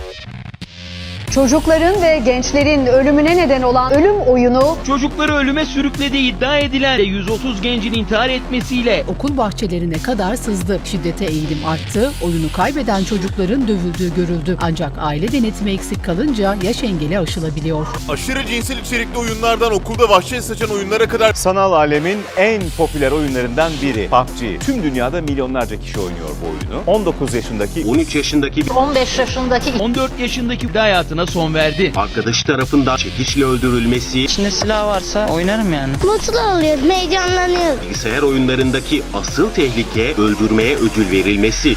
you Çocukların ve gençlerin ölümüne neden olan ölüm oyunu Çocukları ölüme sürüklediği iddia edilen 130 gencin intihar etmesiyle Okul bahçelerine kadar sızdı. Şiddete eğilim arttı. Oyunu kaybeden çocukların dövüldüğü görüldü. Ancak aile denetimi eksik kalınca yaş engeli aşılabiliyor. Aşırı cinsel içerikli oyunlardan okulda vahşet saçan oyunlara kadar Sanal alemin en popüler oyunlarından biri PUBG. Tüm dünyada milyonlarca kişi oynuyor bu oyunu. 19 yaşındaki 13 yaşındaki bir 15 yaşındaki 14 yaşındaki de hayatına son verdi. arkadaşı tarafından çekiçle öldürülmesi, İçinde silah varsa oynarım yani. Mutlu oluyorum, heyecanlanıyorum. bilgisayar oyunlarındaki asıl tehlike öldürmeye ödül verilmesi.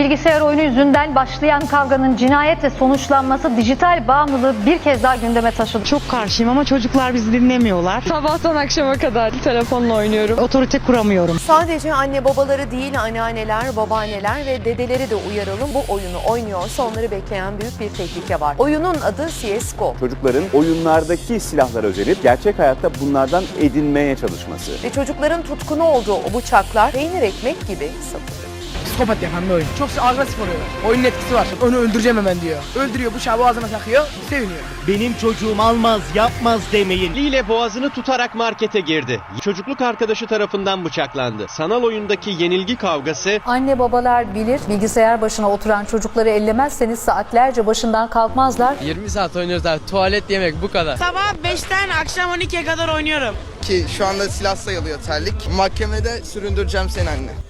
Bilgisayar oyunu yüzünden başlayan kavganın cinayetle sonuçlanması dijital bağımlılığı bir kez daha gündeme taşıdı. Çok karşıyım ama çocuklar bizi dinlemiyorlar. Sabahtan akşama kadar telefonla oynuyorum. Otorite kuramıyorum. Sadece anne babaları değil anneanneler, babaanneler ve dedeleri de uyaralım. Bu oyunu oynuyorsa onları bekleyen büyük bir tehlike var. Oyunun adı CSGO çocukların oyunlardaki silahlara özenip gerçek hayatta bunlardan edinmeye çalışması. ve çocukların tutkunu olduğu o bıçaklar peynir ekmek gibi satılıyor. Psikopat yapan bir oyun. Çok agresif oluyor. Oyunun etkisi var. Onu öldüreceğim hemen diyor. Öldürüyor, bıçağı boğazına takıyor, seviniyor. Benim çocuğum almaz, yapmaz demeyin. Eliyle boğazını tutarak markete girdi. Çocukluk arkadaşı tarafından bıçaklandı. Sanal oyundaki yenilgi kavgası Anne babalar bilir bilgisayar başına oturan çocukları ellemezseniz saatlerce başından kalkmazlar. 20 saat oynuyoruz abi. Tuvalet yemek bu kadar. Sabah 5'ten akşam 12'ye kadar oynuyorum. Ki şu anda silah sayılıyor terlik. Mahkemede süründüreceğim seni anne.